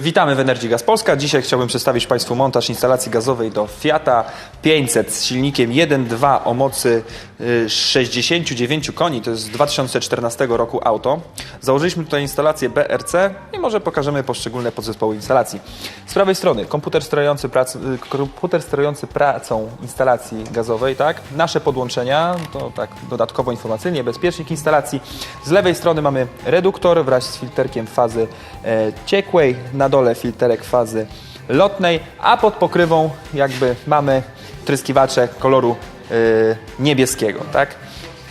Witamy w Energy Gas Polska. Dzisiaj chciałbym przedstawić Państwu montaż instalacji gazowej do Fiata 500 z silnikiem 1.2 o mocy y, 69 koni. To jest z 2014 roku auto. Założyliśmy tutaj instalację BRC i może pokażemy poszczególne podzespoły instalacji. Z prawej strony komputer sterujący, prac, y, komputer sterujący pracą instalacji gazowej, tak? Nasze podłączenia, to tak dodatkowo informacyjnie, bezpiecznik instalacji. Z lewej strony mamy reduktor wraz z filterkiem fazy e, ciekłej, na dole filterek fazy lotnej, a pod pokrywą jakby mamy tryskiwacze koloru e, niebieskiego, tak?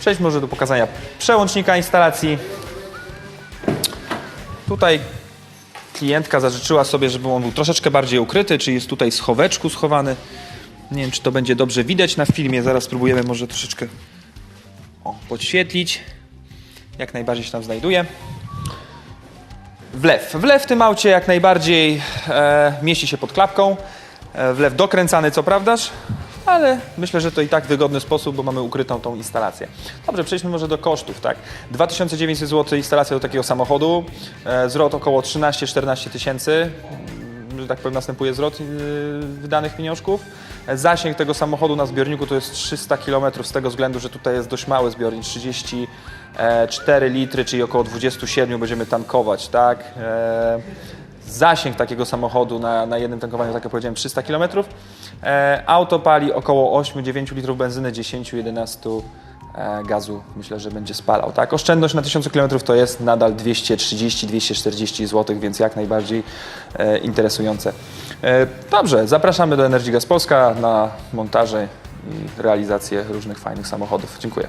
Przejdźmy może do pokazania przełącznika instalacji. Tutaj klientka zażyczyła sobie, żeby on był troszeczkę bardziej ukryty, czy jest tutaj schoweczku schowany. Nie wiem, czy to będzie dobrze widać na filmie. Zaraz spróbujemy może troszeczkę o, podświetlić. Jak najbardziej się tam znajduje. Wlew. Wlew w tym aucie jak najbardziej e, mieści się pod klapką. E, wlew dokręcany, co prawdaż, ale myślę, że to i tak wygodny sposób, bo mamy ukrytą tą instalację. Dobrze, przejdźmy może do kosztów. Tak? 2900 zł instalacja do takiego samochodu, e, zwrot około 13-14 tysięcy że tak powiem, następuje zwrot yy, wydanych pieniążków. Zasięg tego samochodu na zbiorniku to jest 300 km z tego względu, że tutaj jest dość mały zbiornik, 34 litry, czyli około 27 będziemy tankować, tak? E, Zasięg takiego samochodu na, na jednym tankowaniu, tak jak powiedziałem, 300 km. E, auto pali około 8-9 litrów benzyny, 10-11 e, gazu myślę, że będzie spalał. Tak? Oszczędność na 1000 km to jest nadal 230-240 zł, więc jak najbardziej e, interesujące. E, dobrze, zapraszamy do Energy Gas Polska na montaże i realizację różnych fajnych samochodów. Dziękuję.